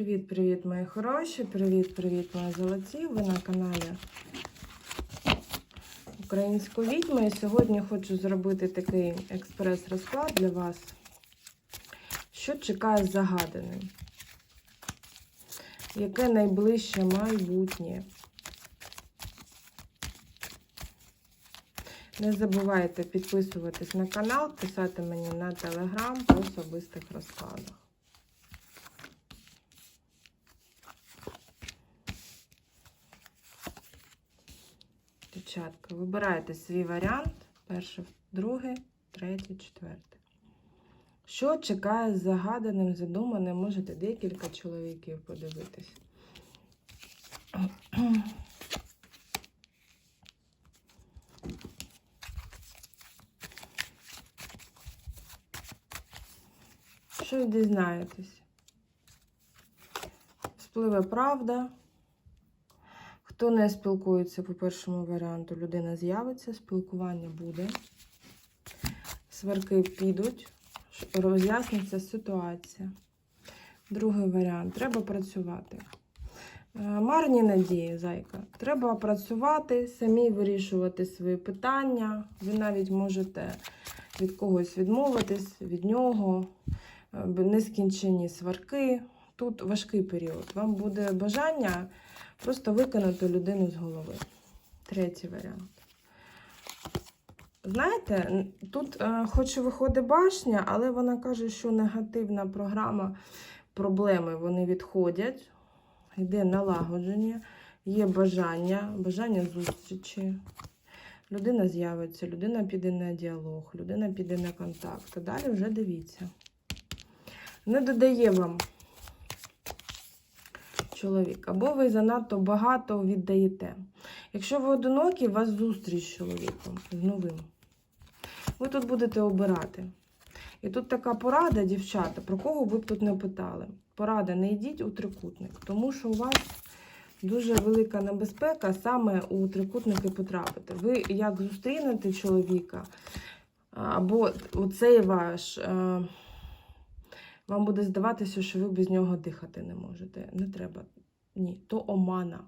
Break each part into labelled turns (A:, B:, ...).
A: Привіт-привіт, мої хороші! Привіт-привіт, мої золоті! Ви на каналі Української відьми. І сьогодні хочу зробити такий експрес-розклад для вас. Що чекає загадане? Яке найближче майбутнє? Не забувайте підписуватись на канал, писати мені на телеграм по особистих розкладах. Дівчатка, вибирайте свій варіант. Перший, другий, третій, четвертий. Що чекає загаданим, задуманим? Можете декілька чоловіків подивитись. Що дізнаєтесь? Спливе правда. Хто не спілкується по першому варіанту, людина з'явиться, спілкування буде. Сварки підуть, роз'ясниться ситуація. Другий варіант треба працювати. Е, Марні надії, зайка. Треба працювати, самі вирішувати свої питання. Ви навіть можете від когось відмовитись, від нього, Е, нескінчені сварки. Тут важкий період. Вам буде бажання просто виконати людину з голови. Третій варіант. Знаєте, тут е, хоч і виходить башня, але вона каже, що негативна програма, проблеми вони відходять, йде налагодження, є бажання, бажання зустрічі. Людина з'явиться, людина піде на діалог, людина піде на контакт. А далі вже дивіться. Не додає вам чоловік, або ви занадто багато віддаєте. Якщо ви одинокі, у вас зустріч з чоловіком, з новим. Ви тут будете обирати. І тут така порада, дівчата, про кого ви б тут не питали. Порада, не йдіть у трикутник, тому що у вас дуже велика небезпека саме у трикутники потрапити. Ви як зустрінете чоловіка, або оцей ваш. Е, Вам буде здаватися, що ви без нього дихати не можете. Не треба. Ні, то омана.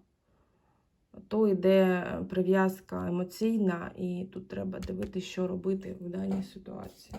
A: То йде прив'язка емоційна, і тут треба дивитися, що робити в даній ситуації.